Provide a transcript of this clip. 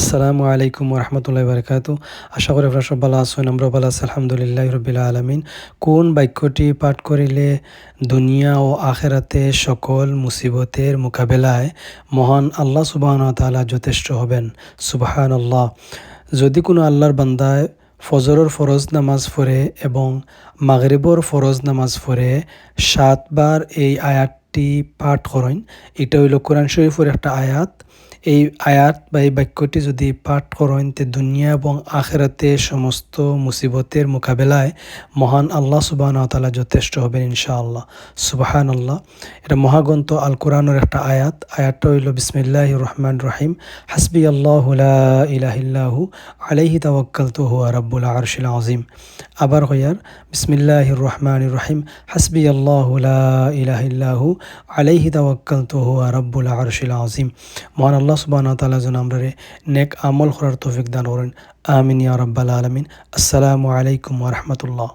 আসসালামু আলাইকুম রহমতুল্লাহ বারকাত। আশা করি আপনারা সব ভালো আছেন আমরা ভালো আছি, আলহামদুলিল্লাহ রবিল আলমিন। কোন বাক্যটি পাঠ করিলে দুনিয়া ও আখেরাতে সকল মুসিবতের মোকাবেলায় মহান আল্লাহ সুবাহন তালা যথেষ্ট হবেন? সুবাহান আল্লাহ যদি কোনো আল্লাহর বান্দায় ফজরের ফরজ নামাজ পড়ে এবং মাগরিবর ফরজ নামাজ পড়ে, সাতবার এই আয়াতটি পাঠ করেন। এটা হইল কোরআন শরীফের একটা আয়াত। এই আয়াত বা এই বাক্যটি যদি পাঠ করেন, তে দুনিয়া এবং আখেরাতে সমস্ত মুসিবতের মোকাবেলায় মহান আল্লাহ সুবাহন তালা যথেষ্ট হবেন ইনশাআল্লাহ। সুবাহান আল্লাহ এটা মহাগ্রন্থ আল কোরআনের একটা আয়াত। আয়াতটা হইল বিসমিল্লাহ রহমান রহিম। হাসবি আল্লাহ ইলাহিল্লাহু আলাইহি তাওয়াক্কাল তো হুয়া রব্বুল আরশিল আজিম আবার হইয়ার বিসমিল্লাহ রহমান রহিম। হাসবি আল্লাহ ইলাহিল্লাহু আলাইহি তাওয়াক্কাল তো হুয়া রব্বুল আরশিল আজিম মহান আল্লাহ সুবাহ তালা যেন আমরা নেক আমল করার তৌফিক দান করেন। আমিন ইয়া রব্বাল আলমিন। আসসালামু আলাইকুম ওরহমতুল্লাহ